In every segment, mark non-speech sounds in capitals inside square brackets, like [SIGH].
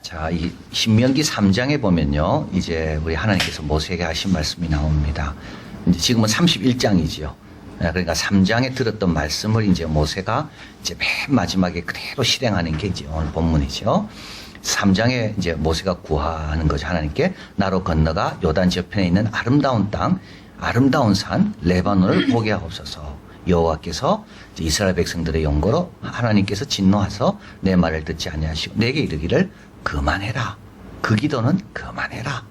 자, 이 신명기 3장에 보면요. 이제 우리 하나님께서 모세에게 하신 말씀이 나옵니다. 이제 지금은 31장이지요. 그러니까 3장에 들었던 말씀을 이제 모세가 이제 맨 마지막에 그대로 실행하는 게 이제 오늘 본문이죠. 3장에 이제 모세가 구하는 거죠. 하나님께 나로 건너가 요단 저편에 있는 아름다운 땅, 아름다운 산 레바논을 [CLEARS THROAT] 보게 하옵소서. 여호와께서 이스라엘 백성들의 용거로 하나님께서 진노하서 내 말을 듣지 아니하시고 내게 이르기를 그만해라. 그 기도는 그만해라.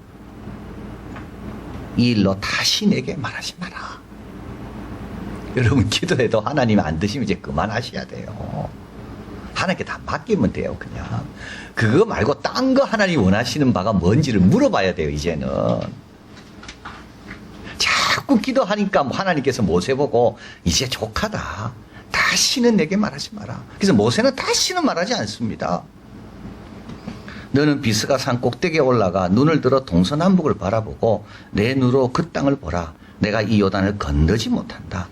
이 일로 다시 내게 말하지 마라. 여러분 기도해도 하나님 안 드시면 이제 그만하셔야 돼요. 하나님께 다 맡기면 돼요, 그냥. 그거 말고 딴 거 하나님 원하시는 바가 뭔지를 물어봐야 돼요, 이제는. 자꾸 기도하니까 뭐 하나님께서 모세 보고 이제 족하다. 다시는 내게 말하지 마라. 그래서 모세는 다시는 말하지 않습니다. 너는 비스가 산 꼭대기에 올라가 눈을 들어 동서남북을 바라보고 내 눈으로 그 땅을 보라. 내가 이 요단을 건너지 못한다.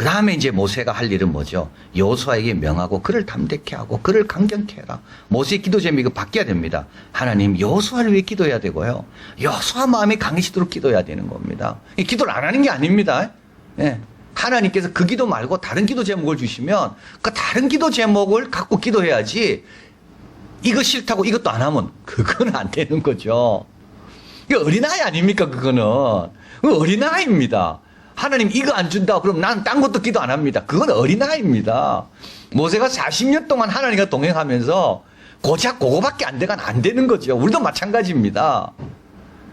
그 다음에 이제 모세가 할 일은 뭐죠? 여호수아에게 명하고 그를 담대케 하고 그를 강경케 해라. 모세의 기도 제목이 바뀌어야 됩니다. 하나님 여호수아를 위해 기도해야 되고요. 여호수아 마음이 강해지도록 기도해야 되는 겁니다. 이 기도를 안 하는 게 아닙니다. 예. 하나님께서 그 기도 말고 다른 기도 제목을 주시면 그 다른 기도 제목을 갖고 기도해야지 이거 싫다고 이것도 안 하면 그건 안 되는 거죠. 어린아이 아닙니까, 그거는. 그거 어린아이입니다. 하나님 이거 안 준다. 그럼 난 딴 것도 기도 안 합니다. 그건 어린아이입니다. 모세가 40년 동안 하나님과 동행하면서 고작 그거밖에 안 돼가 안 되는 거죠. 우리도 마찬가지입니다.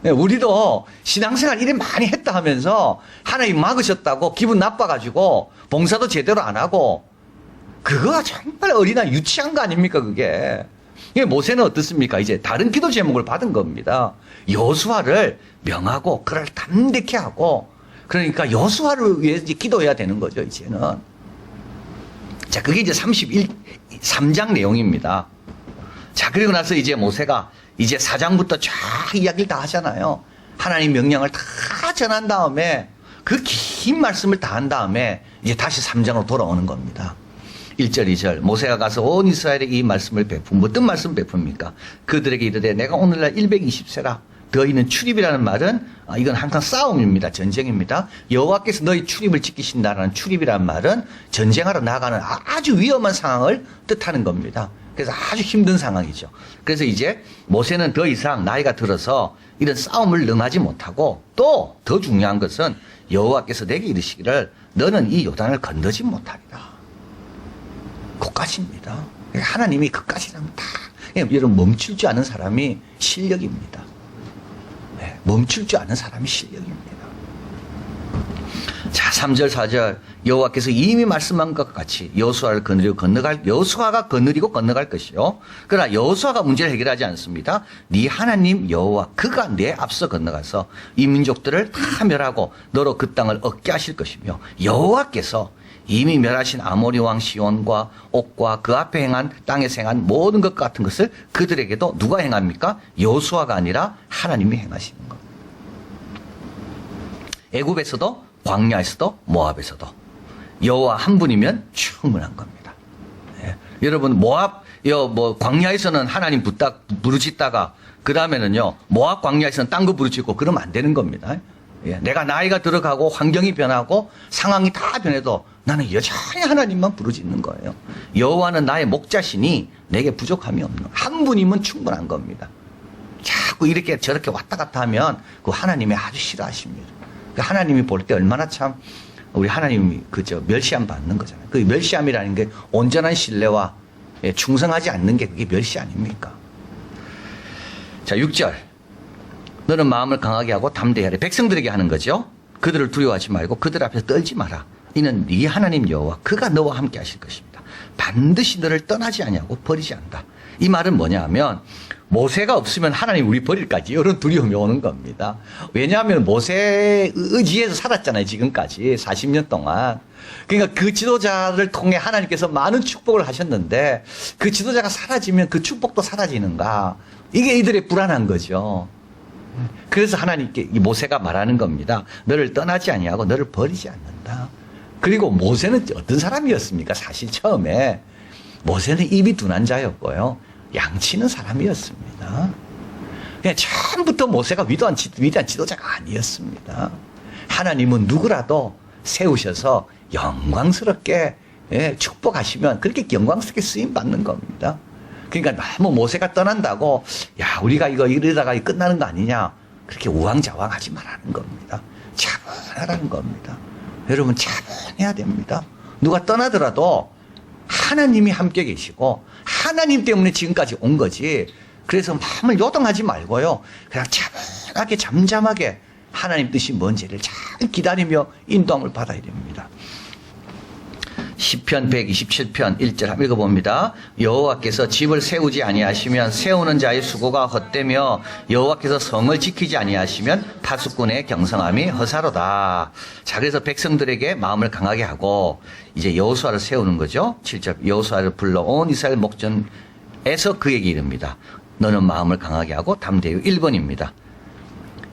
예, 우리도 신앙생활 이래 많이 했다 하면서 하나님 막으셨다고 기분 나빠가지고 봉사도 제대로 안 하고 그거 정말 어린아이 유치한 거 아닙니까, 그게. 이 모세는 어떻습니까? 이제 다른 기도 제목을 받은 겁니다. 여수아를 명하고 그를 담대케 하고 그러니까 여수아를 위해 이제 기도해야 되는 거죠, 이제는. 자, 그게 이제 31, 3장 내용입니다. 자, 그리고 나서 이제 모세가 이제 4장부터 쫙 이야기를 다 하잖아요. 하나님 명령을 다 전한 다음에 그 긴 말씀을 다 한 다음에 이제 다시 3장으로 돌아오는 겁니다. 1절, 2절. 모세가 가서 온 이스라엘에 이 말씀을 베푼, 어떤 말씀 베풉니까? 그들에게 이르되 내가 오늘날 120세라. 너희는 출입이라는 말은 아, 이건 항상 싸움입니다. 전쟁입니다. 여호와께서 너희 출입을 지키신다는 출입이라는 말은 전쟁하러 나가는 아주 위험한 상황을 뜻하는 겁니다. 그래서 아주 힘든 상황이죠. 그래서 이제 모세는 더 이상 나이가 들어서 이런 싸움을 능하지 못하고 또 더 중요한 것은 여호와께서 내게 이르시기를 너는 이 요단을 건너지 못하리라. 그까지입니다. 하나님이 그까지라면 다 여러분 멈출 줄 아는 사람이 실력입니다. 네, 멈출 줄 아는 사람이 실력입니다. 자, 3절, 4절. 여호와께서 이미 말씀한 것 같이 여호수아를 건너리고 건너갈 여호수아가 건너리고 건너갈 것이요. 그러나 여호수아가 문제를 해결하지 않습니다. 네 하나님 여호와 그가 내 앞서 건너가서 이 민족들을 다 멸하고 너로 그 땅을 얻게 하실 것이며 여호와께서 이미 멸하신 아모리 왕 시온과 옥과 그 앞에 행한 땅에서 행한 모든 것 같은 것을 그들에게도 누가 행합니까? 여호수아가 아니라 하나님이 행하시는 것. 애굽에서도 광야에서도 모압에서도 여호와 한 분이면 충분한 겁니다. 예. 여러분 모압 여뭐 광야에서는 하나님 부탁 부르짖다가 그 다음에는요 모압 광야에서는 딴 거 부르짖고 그러면 안 되는 겁니다. 예. 내가 나이가 들어가고 환경이 변하고 상황이 다 변해도 나는 여전히 하나님만 부르짖는 거예요. 여호와는 나의 목자시니 내게 부족함이 없는 한 분이면 충분한 겁니다. 자꾸 이렇게 저렇게 왔다 갔다 하면 그 하나님이 아주 싫어하십니다. 그 하나님이 볼 때 얼마나 참 우리 하나님이 그저 멸시함 받는 거잖아요. 그 멸시함이라는 게 온전한 신뢰와 예, 충성하지 않는 게 그게 멸시 아닙니까? 자, 6절. 너는 마음을 강하게 하고 담대하래. 백성들에게 하는 거죠. 그들을 두려워하지 말고 그들 앞에서 떨지 마라. 이는 네 하나님 여호와 그가 너와 함께 하실 것입니다. 반드시 너를 떠나지 아니하고 버리지 않다. 이 말은 뭐냐 하면 모세가 없으면 하나님 우리 버릴까지 이런 두려움이 오는 겁니다. 왜냐하면 모세 의지에서 살았잖아요. 지금까지 40년 동안. 그러니까 그 지도자를 통해 하나님께서 많은 축복을 하셨는데 그 지도자가 사라지면 그 축복도 사라지는가. 이게 이들의 불안한 거죠. 그래서 하나님께 이 모세가 말하는 겁니다. 너를 떠나지 아니하고 너를 버리지 않는다. 그리고 모세는 어떤 사람이었습니까? 사실 처음에 모세는 입이 둔한 자였고요. 양치는 사람이었습니다. 그냥 처음부터 모세가 위대한, 지- 위대한 지도자가 아니었습니다. 하나님은 누구라도 세우셔서 영광스럽게 예, 축복하시면 그렇게 영광스럽게 쓰임 받는 겁니다. 그러니까 너무 모세가 떠난다고 야 우리가 이거 이러다가 끝나는 거 아니냐 그렇게 우왕좌왕하지 말라는 겁니다. 차분하라는 겁니다. 여러분 차분해야 됩니다. 누가 떠나더라도 하나님이 함께 계시고 하나님 때문에 지금까지 온 거지. 그래서 마음을 요동하지 말고요. 그냥 차분하게 잠잠하게 하나님 뜻이 뭔지를 잘 기다리며 인도함을 받아야 됩니다. 시편 127편 1절 한번 읽어봅니다. 여호와께서 집을 세우지 아니하시면 세우는 자의 수고가 헛되며 여호와께서 성을 지키지 아니하시면 파수꾼의 경성함이 허사로다. 자 그래서 백성들에게 마음을 강하게 하고 이제 여호수아를 세우는 거죠. 7절 여호수아를 불러 온 이스라엘 목전에서 그에게 이릅니다. 너는 마음을 강하게 하고 담대히 1번입니다.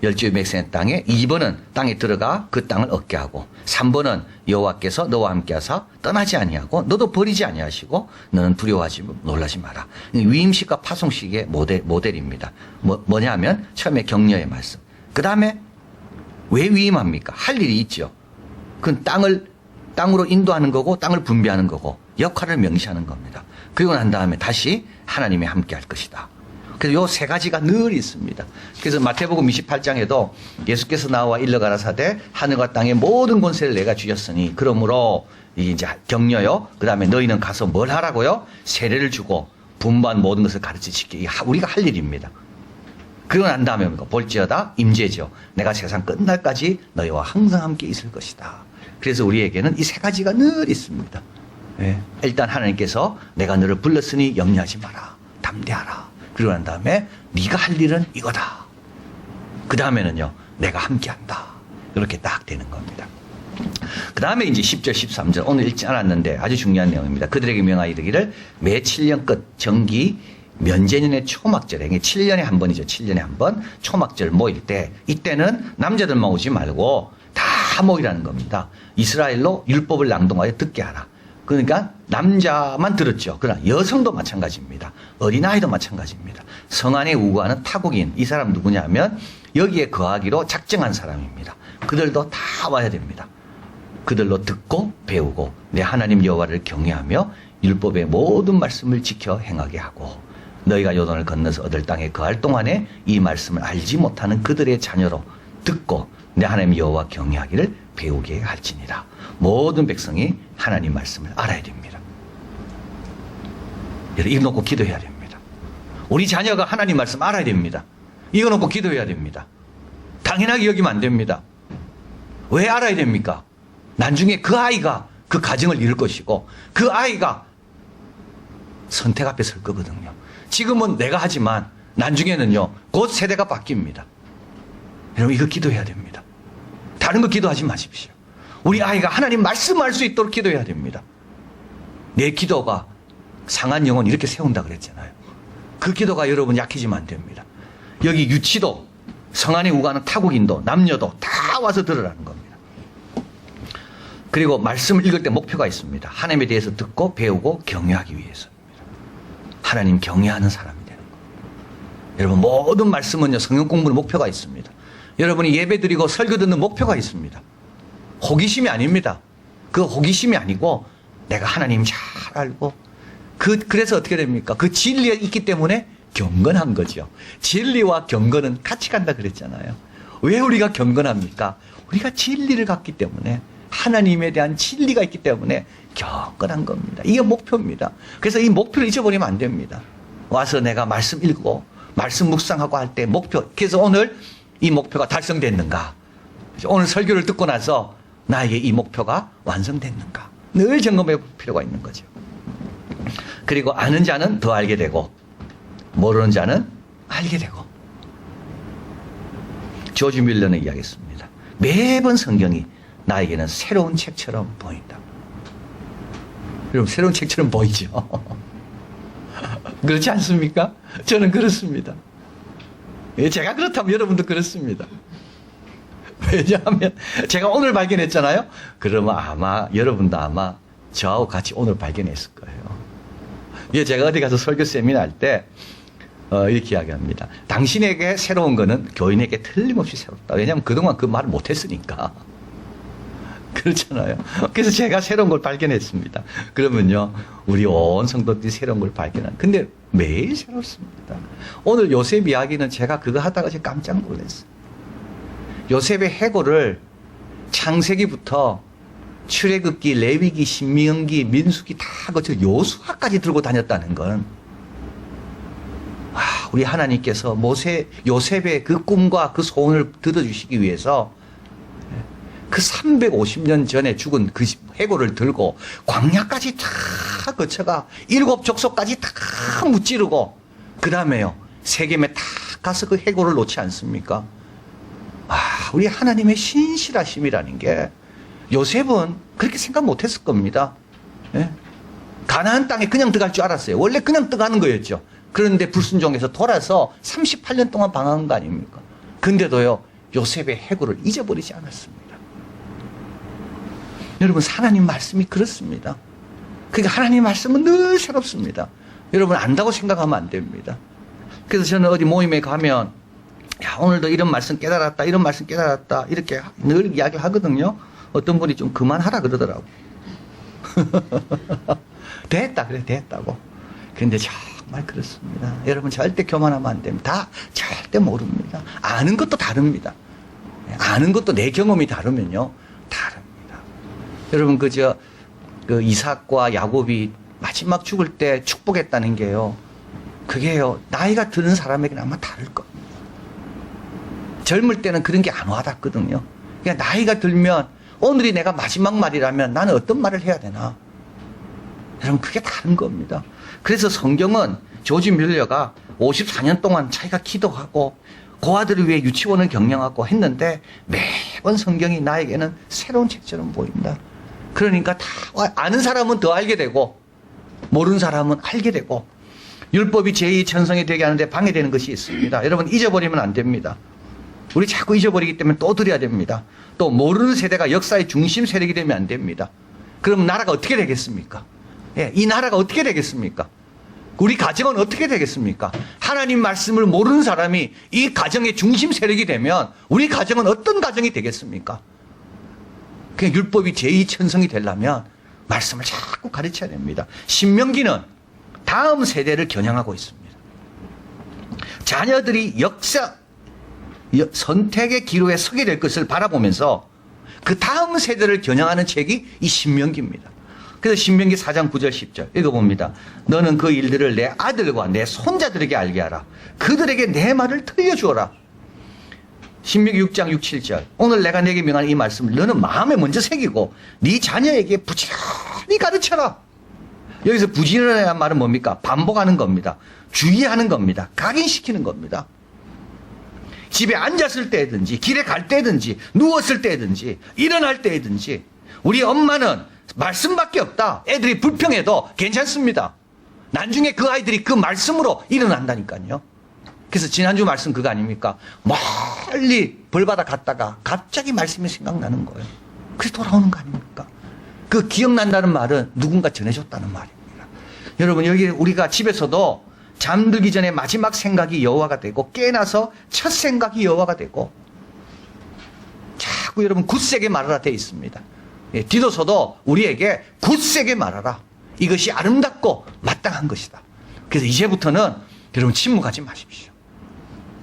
열주의 백성의 땅에 2번은 땅에 들어가 그 땅을 얻게 하고 3번은 여호와께서 너와 함께 하사 떠나지 아니하고 너도 버리지 아니하시고 너는 두려워하지 놀라지 마라. 위임식과 파송식의 모델 모델입니다. 뭐, 뭐냐면 처음에 격려의 말씀. 그 다음에 왜 위임합니까? 할 일이 있죠. 그건 땅을 땅으로 인도하는 거고 땅을 분배하는 거고 역할을 명시하는 겁니다. 그리고 난 다음에 다시 하나님이 함께 할 것이다. 그래서 요 세 가지가 늘 있습니다. 그래서 마태복음 28장에도 예수께서 나와 일러 가라 사대 하늘과 땅의 모든 권세를 내가 주셨으니 그러므로 이제 격려요. 그다음에 너희는 가서 뭘 하라고요? 세례를 주고 분부한 모든 것을 가르치시기 우리가 할 일입니다. 그러고 난 다음에 뭡니까? 볼지어다 임재죠. 내가 세상 끝날까지 너희와 항상 함께 있을 것이다. 그래서 우리에게는 이 세 가지가 늘 있습니다. 예. 일단 하나님께서 내가 너를 불렀으니 염려하지 마라. 담대하라. 그러고 난 다음에 네가 할 일은 이거다. 그 다음에는요. 내가 함께한다. 이렇게 딱 되는 겁니다. 그 다음에 이제 10절, 13절 오늘 읽지 않았는데 아주 중요한 내용입니다. 그들에게 명하여 이르기를 매 7년 끝 정기 면제년의 초막절에 이게 7년에 한 번이죠. 7년에 한 번 초막절 모일 때 이때는 남자들만 오지 말고 다 모이라는 겁니다. 이스라엘로 율법을 낭독하여 듣게 하라. 그러니까 남자만 들었죠. 그러나 여성도 마찬가지입니다. 어린아이도 마찬가지입니다. 성안에 우거하는 타국인 이 사람 누구냐면 여기에 거하기로 작정한 사람입니다. 그들도 다 와야 됩니다. 그들로 듣고 배우고 내 하나님 여호와를 경외하며 율법의 모든 말씀을 지켜 행하게 하고 너희가 요단을 건너서 얻을 땅에 거할 동안에 이 말씀을 알지 못하는 그들의 자녀로 듣고 내 하나님 여호와 경외하기를 배우게 할지니라. 모든 백성이 하나님 말씀을 알아야 됩니다. 여러분 이거 놓고 기도해야 됩니다. 우리 자녀가 하나님 말씀 알아야 됩니다. 이거 놓고 기도해야 됩니다. 당연하게 여기면 안 됩니다. 왜 알아야 됩니까? 나중에 그 아이가 그 가정을 이룰 것이고 그 아이가 선택 앞에 설 거거든요. 지금은 내가 하지만 나중에는요, 곧 세대가 바뀝니다. 여러분, 이거 기도해야 됩니다. 다른 거 기도하지 마십시오. 우리 아이가 하나님 말씀할 수 있도록 기도해야 됩니다. 내 기도가 상한 영혼 이렇게 세운다 그랬잖아요. 그 기도가 여러분 약해지면 안 됩니다. 여기 유치도, 성안에 우가는 타국인도, 남녀도 다 와서 들으라는 겁니다. 그리고 말씀을 읽을 때 목표가 있습니다. 하나님에 대해서 듣고 배우고 경외하기 위해서입니다. 하나님 경외하는 사람이 되는 거예요. 여러분 모든 말씀은요 성경 공부는 목표가 있습니다. 여러분이 예배 드리고 설교 듣는 목표가 있습니다. 호기심이 아닙니다. 그 호기심이 아니고 내가 하나님 잘 알고 그 그래서 어떻게 됩니까? 그 진리가 있기 때문에 경건한 거죠. 진리와 경건은 같이 간다 그랬잖아요. 왜 우리가 경건합니까? 우리가 진리를 갖기 때문에 하나님에 대한 진리가 있기 때문에 경건한 겁니다. 이게 목표입니다. 그래서 이 목표를 잊어버리면 안 됩니다. 와서 내가 말씀 읽고 말씀 묵상하고 할 때 목표. 그래서 오늘 이 목표가 달성됐는가? 오늘 설교를 듣고 나서 나에게 이 목표가 완성됐는가? 늘 점검해 볼 필요가 있는 거죠. 그리고 아는 자는 더 알게 되고 모르는 자는 알게 되고 조지 밀러는 이야기했습니다. 매번 성경이 나에게는 새로운 책처럼 보인다. 여러분 새로운 책처럼 보이죠? [LAUGHS] 그렇지 않습니까? 저는 그렇습니다. 예, 제가 그렇다면 여러분도 그렇습니다. 왜냐하면 제가 오늘 발견했잖아요. 그러면 아마 여러분도 아마 저하고 같이 오늘 발견했을 거예요. 예, 제가 어디 가서 설교 세미나 할때 어, 이렇게 이야기합니다. 당신에게 새로운 거는 교인에게 틀림없이 새롭다. 왜냐하면 그동안 그 말을 못했으니까. [LAUGHS] 그렇잖아요. 그래서 제가 새로운 걸 발견했습니다. 그러면요, 우리 온 성도들이 새로운 걸 발견한. 근데 매일 새롭습니다. 오늘 요셉 이야기는 제가 그거 하다가 제가 깜짝 놀랐어요. 요셉의 해고를 창세기부터 출애굽기, 레위기, 신명기, 민수기 다 거쳐 요수아까지 들고 다녔다는 건 와, 우리 하나님께서 모세 요셉의 그 꿈과 그 소원을 들어주시기 위해서 그 350년 전에 죽은 그 해고를 들고 광야까지 다 거쳐가 일곱 족속까지 다 무찌르고 그 다음에요 세겜에 다 가서 그 해고를 놓지 않습니까? 아, 우리 하나님의 신실하심이라는 게 요셉은 그렇게 생각 못했을 겁니다. 예? 가나안 땅에 그냥 들어갈 줄 알았어요. 원래 그냥 들어가는 거였죠. 그런데 불순종해서 돌아서 38년 동안 방황한 거 아닙니까? 근데도요 요셉의 해고를 잊어버리지 않았습니다. 여러분 하나님 말씀이 그렇습니다. 그러니까 하나님 말씀은 늘 새롭습니다. 여러분 안다고 생각하면 안 됩니다. 그래서 저는 어디 모임에 가면 야 오늘도 이런 말씀 깨달았다 이런 말씀 깨달았다 이렇게 늘 이야기를 하거든요. 어떤 분이 좀 그만하라 그러더라고. [LAUGHS] 됐다 그래 됐다고. 근데 정말 그렇습니다. 여러분 절대 교만하면 안 됩니다. 다 절대 모릅니다. 아는 것도 다릅니다. 아는 것도 내 경험이 다르면요 다릅니다. 여러분 그저 그 이삭과 야곱이 마지막 죽을 때 축복했다는 게요. 그게요 나이가 드는 사람에게는 아마 다를 겁니다. 젊을 때는 그런 게 안 와닿거든요. 그러니까 나이가 들면 오늘이 내가 마지막 말이라면 나는 어떤 말을 해야 되나? 여러분 그게 다른 겁니다. 그래서 성경은 조지 뮬러가 54년 동안 자기가 기도하고 고아들을 위해 유치원을 경영하고 했는데 매번 성경이 나에게는 새로운 책처럼 보인다. 그러니까 다 아는 사람은 더 알게 되고 모르는 사람은 알게 되고 율법이 제2 천성이 되게 하는데 방해되는 것이 있습니다. 여러분 잊어버리면 안 됩니다. 우리 자꾸 잊어버리기 때문에 또 드려야 됩니다. 또 모르는 세대가 역사의 중심 세력이 되면 안 됩니다. 그럼 나라가 어떻게 되겠습니까? 예, 이 나라가 어떻게 되겠습니까? 우리 가정은 어떻게 되겠습니까? 하나님 말씀을 모르는 사람이 이 가정의 중심 세력이 되면 우리 가정은 어떤 가정이 되겠습니까? 그냥 율법이 제2천성이 되려면 말씀을 자꾸 가르쳐야 됩니다. 신명기는 다음 세대를 겨냥하고 있습니다. 자녀들이 역사, 여- 선택의 기로에 서게 될 것을 바라보면서 그 다음 세대를 겨냥하는 책이 이 신명기입니다. 그래서 신명기 4장 9절 10절 읽어봅니다. 너는 그 일들을 내 아들과 내 손자들에게 알게 하라. 그들에게 내 말을 들려주어라. 신명기 6장 6, 7절 오늘 내가 내게 명한 이 말씀을 너는 마음에 먼저 새기고 네 자녀에게 부지런히 가르쳐라. 여기서 부지런이라는 말은 뭡니까? 반복하는 겁니다. 주의하는 겁니다. 각인시키는 겁니다. 집에 앉았을 때든지 길에 갈 때든지 누웠을 때든지 일어날 때든지 우리 엄마는 말씀밖에 없다. 애들이 불평해도 괜찮습니다. 나중에 그 아이들이 그 말씀으로 일어난다니까요. 그래서 지난주 말씀 그거 아닙니까? 멀리 벌받아 갔다가 갑자기 말씀이 생각나는 거예요. 그래서 돌아오는 거 아닙니까? 그 기억난다는 말은 누군가 전해줬다는 말입니다. 여러분 여기 우리가 집에서도 잠들기 전에 마지막 생각이 여호와가 되고 깨나서 첫 생각이 여호와가 되고 자꾸 여러분 굳세게 말하라 돼 있습니다. 예, 디도서도 우리에게 굳세게 말하라. 이것이 아름답고 마땅한 것이다. 그래서 이제부터는 여러분 침묵하지 마십시오.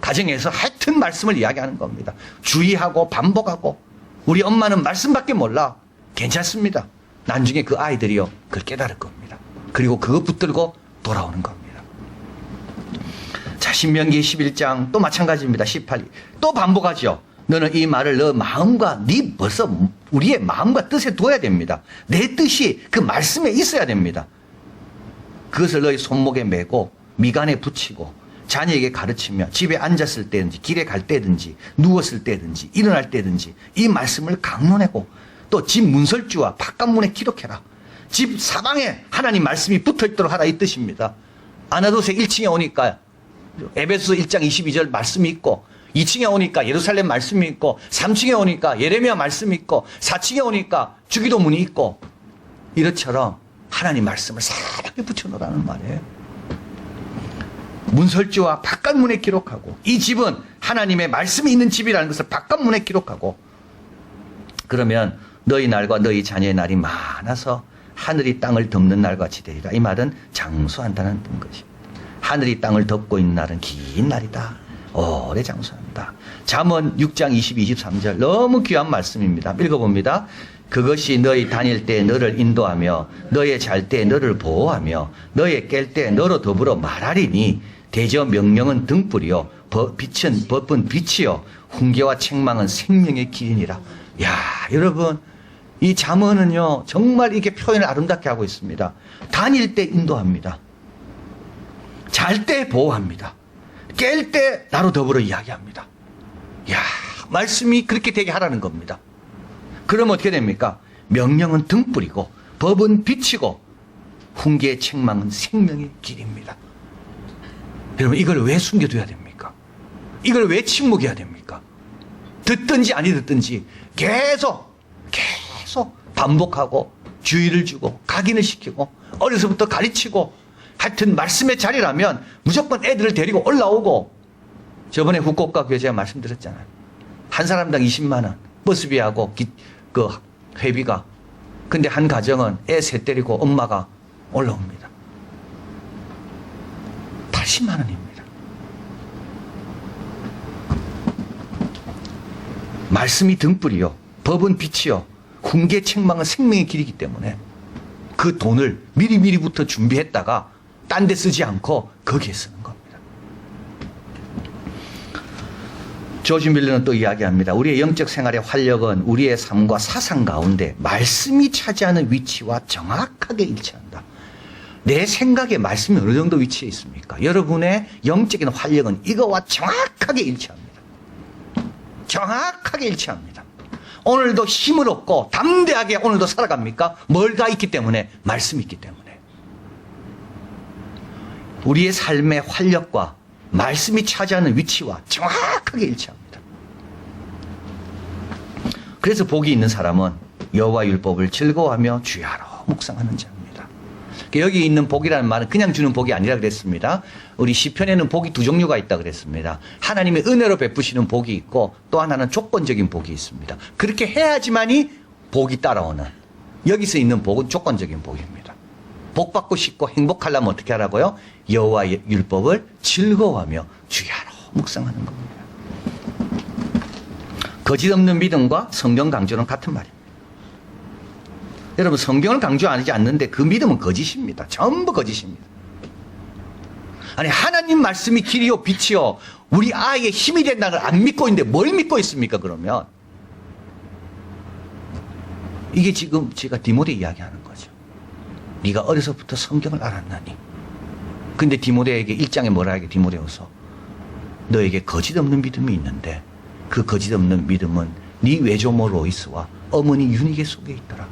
가정에서 하여튼 말씀을 이야기하는 겁니다. 주의하고 반복하고 우리 엄마는 말씀밖에 몰라. 괜찮습니다. 나중에 그 아이들이요. 그걸 깨달을 겁니다. 그리고 그거 붙들고 돌아오는 겁니다. 자, 신명기 11장 또 마찬가지입니다. 18. 또 반복하죠. 너는 이 말을 너 마음과 네 벌써 우리의 마음과 뜻에 둬야 됩니다. 내 뜻이 그 말씀에 있어야 됩니다. 그것을 너희 손목에 메고 미간에 붙이고 자녀에게 가르치며 집에 앉았을 때든지 길에 갈 때든지 누웠을 때든지 일어날 때든지 이 말씀을 강론하고 또 집 문설주와 바깥문에 기록해라. 집 사방에 하나님 말씀이 붙어 있도록 하라 이 뜻입니다. 아나도세 1층에 오니까 에베소 1장 22절 말씀이 있고 2층에 오니까 예루살렘 말씀이 있고 3층에 오니까 예레미야 말씀이 있고 4층에 오니까 주기도문이 있고 이것처럼 하나님 말씀을 사랑에 붙여놓으라는 말이에요. 문설주와 바깥문에 기록하고 이 집은 하나님의 말씀이 있는 집이라는 것을 바깥문에 기록하고 그러면 너희 날과 너희 자녀의 날이 많아서 하늘이 땅을 덮는 날같이 되리라. 이 말은 장수한다는 것이. 하늘이 땅을 덮고 있는 날은 긴 날이다. 오래 장수한다. 잠언 6장 22, 23절 너무 귀한 말씀입니다. 읽어봅니다. 그것이 너희 다닐 때 너를 인도하며 너의 잘 때 너를 보호하며 너의 깰 때 너로 더불어 말하리니 대저 명령은 등불이요 버- 빛은 법은 빛이요 훈계와 책망은 생명의 길이니라. 야 여러분 이 잠언은요 정말 이게 표현을 아름답게 하고 있습니다. 다닐 때 인도합니다. 잘 때 보호합니다. 깰 때 나로 더불어 이야기합니다. 야 말씀이 그렇게 되게 하라는 겁니다. 그럼 어떻게 됩니까? 명령은 등불이고 법은 빛이고 훈계의 책망은 생명의 길입니다. 여러분 이걸 왜 숨겨둬야 됩니까? 이걸 왜 침묵해야 됩니까? 듣든지 아니 듣든지 계속 계속 반복하고 주의를 주고 각인을 시키고 어려서부터 가르치고 하여튼 말씀의 자리라면 무조건 애들을 데리고 올라오고 저번에 후쿠오카 교회 제가 말씀드렸잖아요. 한 사람당 20만 원 버스비하고 기- 그 회비가 근데 한 가정은 애 셋 데리고 엄마가 올라옵니다. 80만 원입니다. 말씀이 등불이요. 법은 빛이요. 훈계 책망은 생명의 길이기 때문에 그 돈을 미리미리부터 준비했다가 딴 데 쓰지 않고 거기에 쓰는 겁니다. 조지 밀러는 또 이야기합니다. 우리의 영적 생활의 활력은 우리의 삶과 사상 가운데 말씀이 차지하는 위치와 정확하게 일치한다. 내 생각에 말씀이 어느 정도 위치해 있습니까? 여러분의 영적인 활력은 이거와 정확하게 일치합니다. 정확하게 일치합니다. 오늘도 힘을 얻고 담대하게 오늘도 살아갑니까? 뭘가 있기 때문에 말씀이 있기 때문에. 우리의 삶의 활력과 말씀이 차지하는 위치와 정확하게 일치합니다. 그래서 복이 있는 사람은 여호와 율법을 즐거워하며 주야로 묵상하는 자입니다. 여기 있는 복이라는 말은 그냥 주는 복이 아니라 그랬습니다. 우리 시편에는 복이 두 종류가 있다 그랬습니다. 하나님의 은혜로 베푸시는 복이 있고 또 하나는 조건적인 복이 있습니다. 그렇게 해야지만이 복이 따라오는 여기서 있는 복은 조건적인 복입니다. 복 받고 싶고 행복하려면 어떻게 하라고요? 여호와 의 율법을 즐거워하며 주야로 묵상하는 겁니다. 거짓 없는 믿음과 성경 강조는 같은 말입니다. 여러분 성경을 강조하지 않는데 그 믿음은 거짓입니다. 전부 거짓입니다. 아니 하나님 말씀이 길이요 빛이요 우리 아이의 힘이 된다는 걸 안 믿고 있는데 뭘 믿고 있습니까 그러면 이게 지금 제가 디모데 이야기하는 거죠. 네가 어려서부터 성경을 알았나니 근데 디모데에게 일장에 뭐라 하게 디모데후서 너에게 거짓 없는 믿음이 있는데 그 거짓 없는 믿음은 네 외조모 로이스와 어머니 유니게 속에 있더라.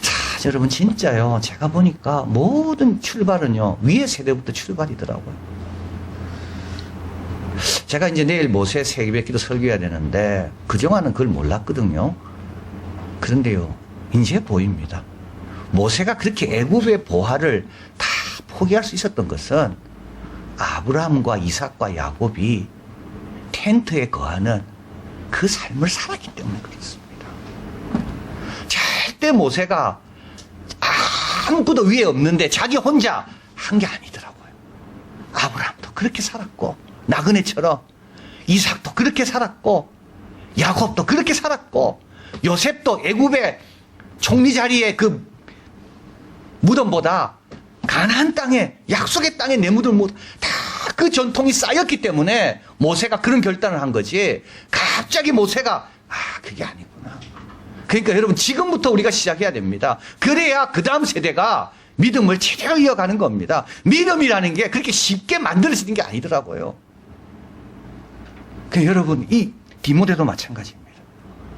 자, 여러분 진짜요. 제가 보니까 모든 출발은요 위의 세대부터 출발이더라고요. 제가 이제 내일 모세 세계백기도 설교해야 되는데 그동안은 그걸 몰랐거든요. 그런데요, 이제 보입니다. 모세가 그렇게 애굽의 보화를 다 포기할 수 있었던 것은 아브라함과 이삭과 야곱이 텐트에 거하는 그 삶을 살았기 때문에 그렇습니다. 절대 모세가 아무것도 위에 없는데 자기 혼자 한 게 아니더라고요. 아브라함도 그렇게 살았고 나그네처럼 이삭도 그렇게 살았고 야곱도 그렇게 살았고 요셉도 애굽의 총리 자리에 그 무덤보다 가나안 땅에 약속의 땅에 내 무덤 못다 그 전통이 쌓였기 때문에 모세가 그런 결단을 한 거지. 갑자기 모세가 아 그게 아니구나. 그러니까 여러분 지금부터 우리가 시작해야 됩니다. 그래야 그 다음 세대가 믿음을 제대로 이어가는 겁니다. 믿음이라는 게 그렇게 쉽게 만들어지는 게 아니더라고요. 그 여러분 이 디모데도 마찬가지입니다.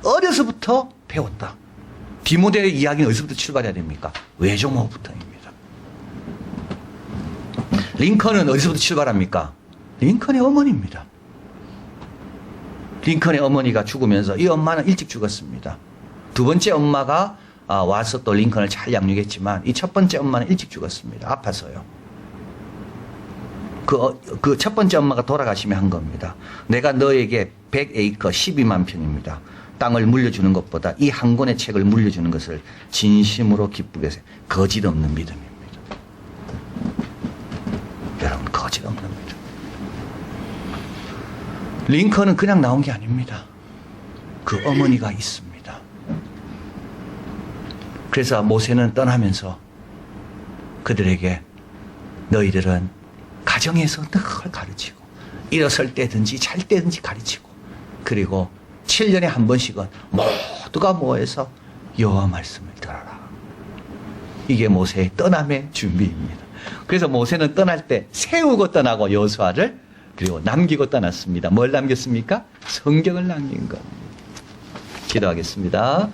어려서부터 배웠다. 디모데의 이야기는 어디서부터 출발해야 됩니까? 외조모부터입니다. 링컨은 어디서부터 출발합니까? 링컨의 어머니입니다. 링컨의 어머니가 죽으면서 이 엄마는 일찍 죽었습니다. 두 번째 엄마가 아, 와서 또 링컨을 잘 양육했지만 이 첫 번째 엄마는 일찍 죽었습니다. 아파서요. 그, 그 첫 번째 엄마가 돌아가시면 한 겁니다. 내가 너에게 100에이커 12만 평입니다. 땅을 물려주는 것보다 이 한 권의 책을 물려주는 것을 진심으로 기쁘게 생 거짓 없는 믿음입니다. 여러분, 거짓 없는 믿음. 링컨은 그냥 나온 게 아닙니다. 그 어머니가 있습니다. 그래서 모세는 떠나면서 그들에게 너희들은 가정에서 늘 가르치고 일어설 때든지 잘 때든지 가르치고 그리고 7년에 한 번씩은 모두가 모여서 여호와 말씀을 들어라. 이게 모세의 떠남의 준비입니다. 그래서 모세는 떠날 때 세우고 떠나고 여수아를 그리고 남기고 떠났습니다. 뭘 남겼습니까? 성경을 남긴 것. 기도하겠습니다.